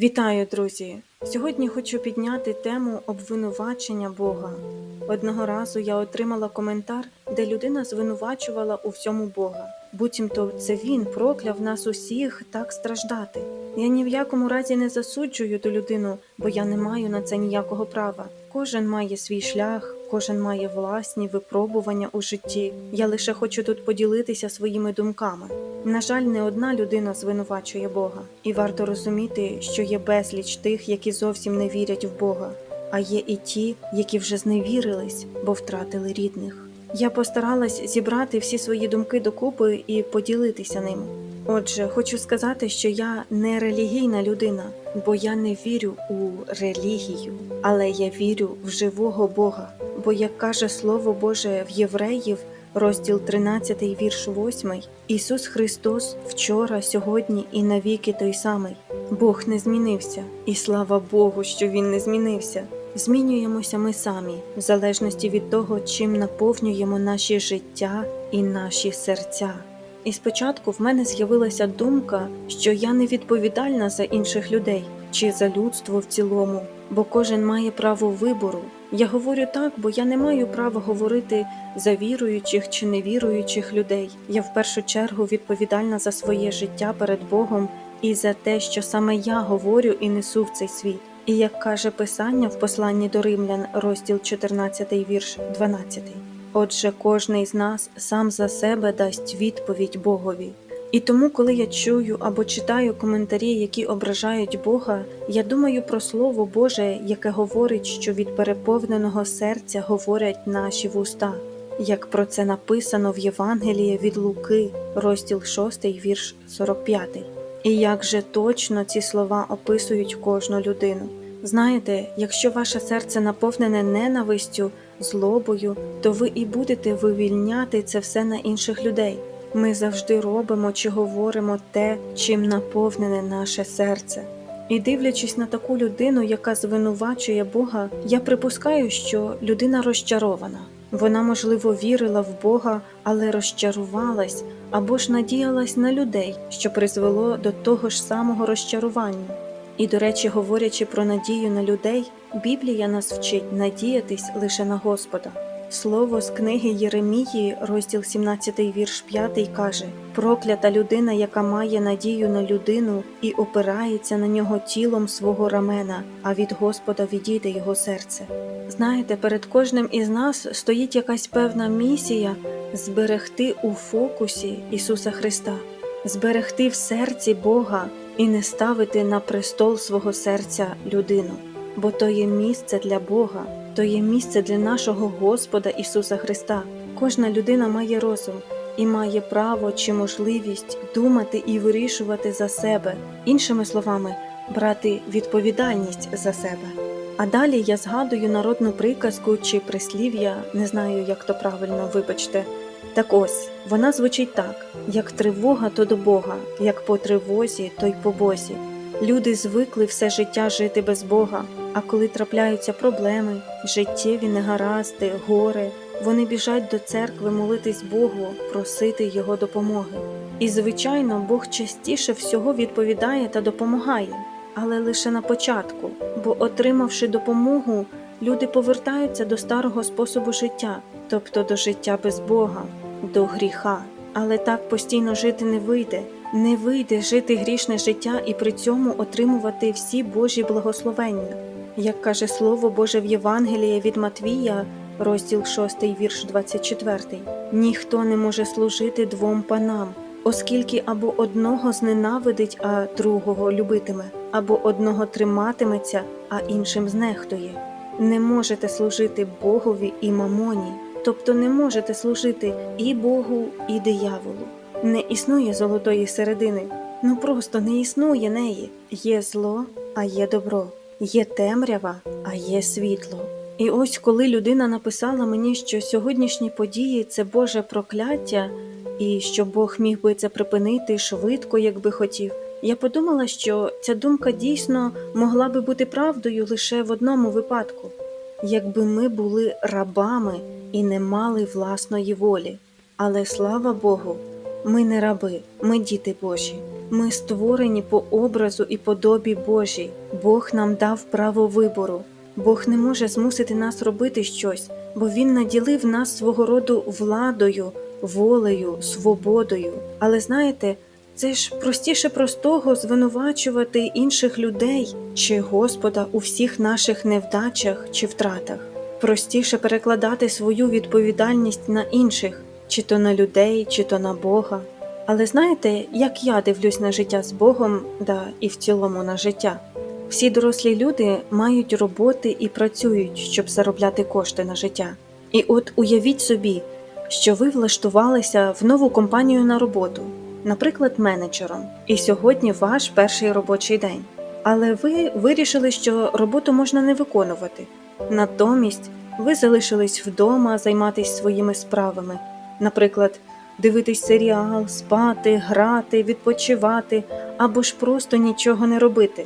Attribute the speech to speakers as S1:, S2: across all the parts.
S1: Вітаю, друзі! Сьогодні хочу підняти тему обвинувачення Бога. Одного разу я отримала коментар, де людина звинувачувала у всьому Бога. Буцімто це він прокляв нас усіх так страждати. Я ні в якому разі не засуджую ту людину, бо я не маю на це ніякого права. Кожен має свій шлях, кожен має власні випробування у житті. Я лише хочу тут поділитися своїми думками. На жаль, не одна людина звинувачує Бога, і варто розуміти, що є безліч тих, які зовсім не вірять в Бога, а є і ті, які вже зневірились, бо втратили рідних. Я постаралась зібрати всі свої думки докупи і поділитися ними. Отже, хочу сказати, що я не релігійна людина, бо я не вірю у релігію, але я вірю в живого Бога. Бо, як каже Слово Боже в Євреїв, розділ 13, вірш 8, Ісус Христос вчора, сьогодні і навіки той самий. Бог не змінився, і слава Богу, що Він не змінився. Змінюємося ми самі, в залежності від того, чим наповнюємо наші життя і наші серця. І спочатку в мене з'явилася думка, що я не відповідальна за інших людей чи за людство в цілому, бо кожен має право вибору. Я говорю так, бо я не маю права говорити за віруючих чи невіруючих людей. Я в першу чергу відповідальна за своє життя перед Богом і за те, що саме я говорю і несу в цей світ. І як каже Писання в посланні до римлян, розділ 14, вірш 12. Отже, кожний з нас сам за себе дасть відповідь Богові. І тому, коли я чую або читаю коментарі, які ображають Бога, я думаю про Слово Боже, яке говорить, що від переповненого серця говорять наші вуста, як про це написано в Євангелії від Луки, розділ 6, вірш 45. І як же точно ці слова описують кожну людину. Знаєте, якщо ваше серце наповнене ненавистю, злобою, то ви і будете вивільняти це все на інших людей. Ми завжди робимо чи говоримо те, чим наповнене наше серце. І дивлячись на таку людину, яка звинувачує Бога, я припускаю, що людина розчарована. Вона, можливо, вірила в Бога, але розчарувалась або ж надіялась на людей, що призвело до того ж самого розчарування. І, до речі, говорячи про надію на людей, Біблія нас вчить надіятись лише на Господа. Слово з книги Єремії, розділ 17, вірш 5, каже: Проклята людина, яка має надію на людину і опирається на нього тілом свого рамена, а від Господа відійде його серце. Знаєте, перед кожним із нас стоїть якась певна місія зберегти у фокусі Ісуса Христа, зберегти в серці Бога і не ставити на престол свого серця людину, бо то є місце для Бога, то є місце для нашого Господа Ісуса Христа. Кожна людина має розум і має право чи можливість думати і вирішувати за себе, іншими словами, брати відповідальність за себе. А далі я згадую народну приказку чи прислів'я, не знаю, як то правильно, вибачте. Так ось вона звучить так: як тривога, то до Бога, як по тривозі, то й по Бозі. Люди звикли все життя жити без Бога, а коли трапляються проблеми, життєві негаразди, горе, вони біжать до церкви молитись Богу, просити Його допомоги. І, звичайно, Бог частіше всього відповідає та допомагає, але лише на початку, бо, отримавши допомогу, люди повертаються до старого способу життя, тобто до життя без Бога, до гріха. Але так постійно жити не вийде. Не вийде жити грішне життя і при цьому отримувати всі Божі благословення. Як каже Слово Боже в Євангелії від Матвія, розділ 6, вірш 24, ніхто не може служити двом панам, оскільки або одного зненавидить, а другого любитиме, або одного триматиметься, а іншим знехтує. Не можете служити Богові і мамоні, тобто не можете служити і Богу, і дияволу. Не існує золотої середини, ну просто не існує неї. Є зло, а є добро, є темрява, а є світло. І ось коли людина написала мені, що сьогоднішні події це Боже прокляття, і що Бог міг би це припинити швидко, якби хотів. Я подумала, що ця думка дійсно могла би бути правдою лише в одному випадку, якби ми були рабами і не мали власної волі. Але слава Богу, ми не раби, ми діти Божі. Ми створені по образу і подобі Божій. Бог нам дав право вибору. Бог не може змусити нас робити щось, бо Він наділив нас свого роду владою, волею, свободою. Але знаєте, це ж простіше простого звинувачувати інших людей чи Господа у всіх наших невдачах чи втратах. Простіше перекладати свою відповідальність на інших, чи то на людей, чи то на Бога. Але знаєте, як я дивлюсь на життя з Богом, да і в цілому на життя. Всі дорослі люди мають роботи і працюють, щоб заробляти кошти на життя. І от уявіть собі, що ви влаштувалися в нову компанію на роботу, наприклад, менеджером, і сьогодні ваш перший робочий день. Але ви вирішили, що роботу можна не виконувати. Натомість ви залишились вдома займатися своїми справами, наприклад, дивитись серіал, спати, грати, відпочивати або ж просто нічого не робити.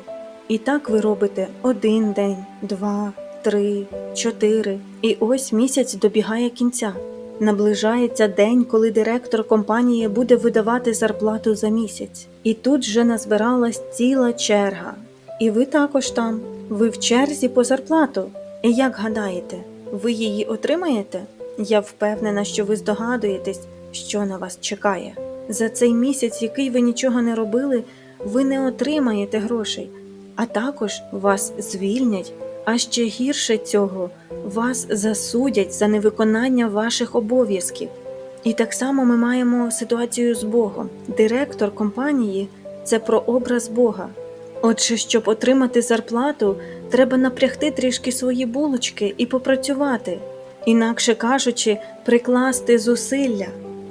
S1: І так ви робите один день, два, три, чотири. І ось місяць добігає кінця. Наближається день, коли директор компанії буде видавати зарплату за місяць. І тут вже назбиралась ціла черга. І ви також там, ви в черзі по зарплату. І як гадаєте, ви її отримаєте? Я впевнена, що ви здогадуєтесь, що на вас чекає. За цей місяць, який ви нічого не робили, ви не отримаєте грошей, а також вас звільнять, а ще гірше цього вас засудять за невиконання ваших обов'язків. І так само ми маємо ситуацію з Богом. Директор компанії це про образ Бога. Отже, щоб отримати зарплату, треба напрягти трішки свої булочки і попрацювати, інакше кажучи, прикласти зусилля.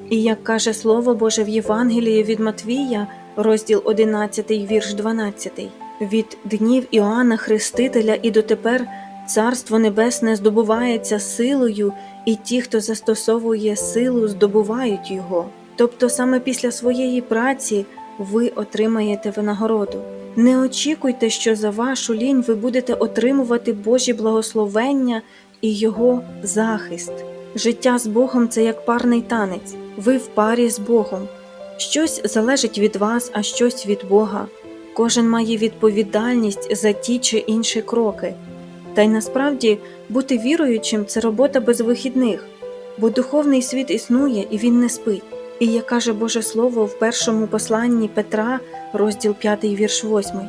S1: І як каже Слово Боже в Євангелії від Матвія, розділ 11, вірш 12, від днів Іоанна Хрестителя і дотепер Царство Небесне здобувається силою, і ті, хто застосовує силу, здобувають його. Тобто саме після своєї праці ви отримаєте винагороду. Не очікуйте, що за вашу лінь ви будете отримувати Божі благословення і Його захист. Життя з Богом це як парний танець. Ви в парі з Богом. Щось залежить від вас, а щось від Бога. Кожен має відповідальність за ті чи інші кроки. Та й насправді бути віруючим це робота без вихідних, бо духовний світ існує і він не спить. І як каже Боже Слово в першому посланні Петра, розділ 5, вірш 8.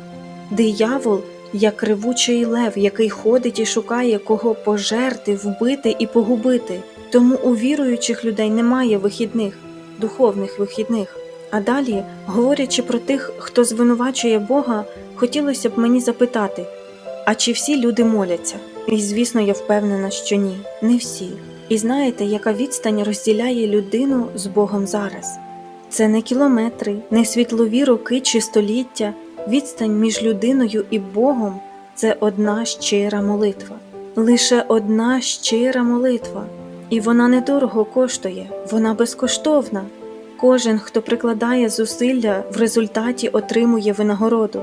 S1: Диявол, як ревучий лев, який ходить і шукає, кого пожерти, вбити і погубити. Тому у віруючих людей немає вихідних, духовних вихідних. А далі, говорячи про тих, хто звинувачує Бога, хотілося б мені запитати: а чи всі люди моляться? І звісно, я впевнена, що ні, не всі. І знаєте, яка відстань розділяє людину з Богом зараз? Це не кілометри, не світлові роки чи століття. Відстань між людиною і Богом це одна щира молитва, лише одна щира молитва. І вона недорого коштує, вона безкоштовна. Кожен, хто прикладає зусилля, в результаті отримує винагороду.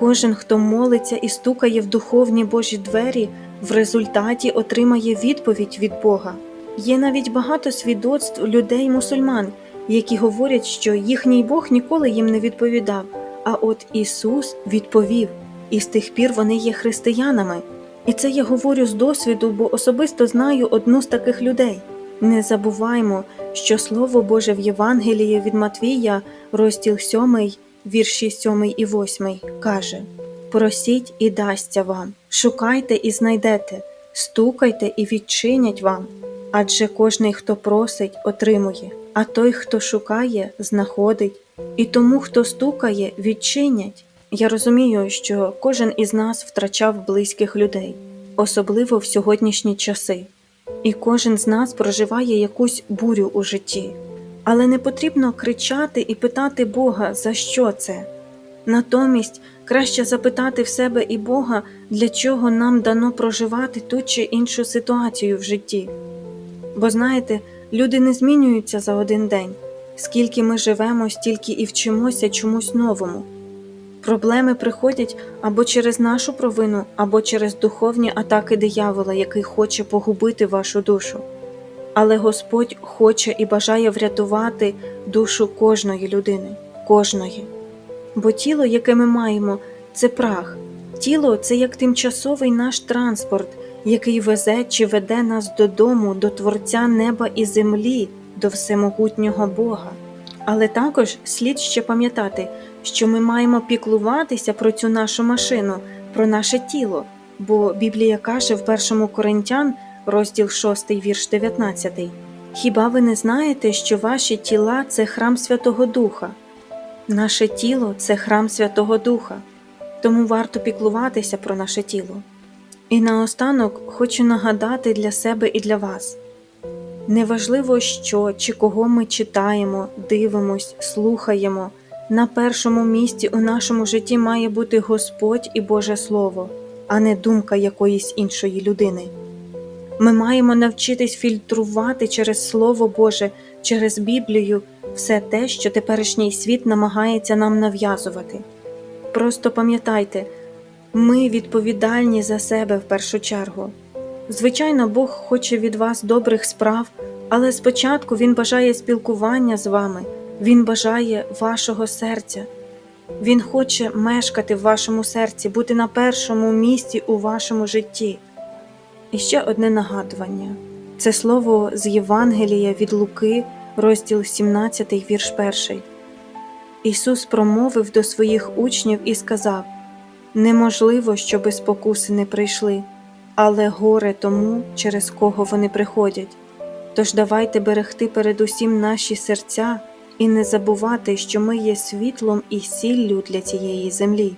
S1: Кожен, хто молиться і стукає в духовні Божі двері, в результаті отримає відповідь від Бога. Є навіть багато свідоцтв людей-мусульман, які говорять, що їхній Бог ніколи їм не відповідав. А от Ісус відповів, і з тих пір вони є християнами. І це я говорю з досвіду, бо особисто знаю одну з таких людей. Не забуваймо, що Слово Боже в Євангелії від Матвія, розділ 7, вірші 7 і 8, каже: Просіть і дасться вам, шукайте і знайдете, стукайте і відчинять вам. Адже кожний, хто просить, отримує, а той, хто шукає, знаходить, і тому, хто стукає, відчинять. Я розумію, що кожен із нас втрачав близьких людей, особливо в сьогоднішні часи, і кожен з нас проживає якусь бурю у житті. Але не потрібно кричати і питати Бога, за що це. Натомість краще запитати в себе і Бога, для чого нам дано проживати ту чи іншу ситуацію в житті. Бо знаєте, люди не змінюються за один день. Скільки ми живемо, стільки і вчимося чомусь новому. Проблеми приходять або через нашу провину, або через духовні атаки диявола, який хоче погубити вашу душу. Але Господь хоче і бажає врятувати душу кожної людини, кожної. Бо тіло, яке ми маємо, це прах. Тіло це як тимчасовий наш транспорт, який везе чи веде нас додому, до Творця неба і землі, до всемогутнього Бога. Але також слід ще пам'ятати, що ми маємо піклуватися про цю нашу машину, про наше тіло, бо Біблія каже в 1 Коринтян, розділ 6, вірш 19. Хіба ви не знаєте, що ваші тіла це храм Святого Духа? Наше тіло це храм Святого Духа, тому варто піклуватися про наше тіло. І наостанок хочу нагадати для себе і для вас. Неважливо, що чи кого ми читаємо, дивимось, слухаємо. На першому місці у нашому житті має бути Господь і Боже Слово, а не думка якоїсь іншої людини. Ми маємо навчитись фільтрувати через Слово Боже, через Біблію все те, що теперішній світ намагається нам нав'язувати. Просто пам'ятайте, ми відповідальні за себе в першу чергу. Звичайно, Бог хоче від вас добрих справ, але спочатку Він бажає спілкування з вами, Він бажає вашого серця. Він хоче мешкати в вашому серці, бути на першому місці у вашому житті. І ще одне нагадування це слово з Євангелія від Луки, розділ 17, вірш 1. Ісус промовив до своїх учнів і сказав: Неможливо, щоби спокуси не прийшли, але горе тому, через кого вони приходять. Тож давайте берегти передусім наші серця і не забувати, що ми є світлом і сіллю для цієї землі.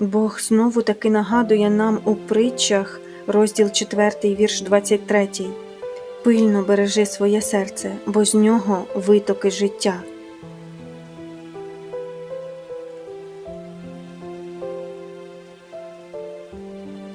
S1: Бог знову таки нагадує нам у притчах, розділ 4, вірш 23. Пильно бережи своє серце, бо з нього витоки життя.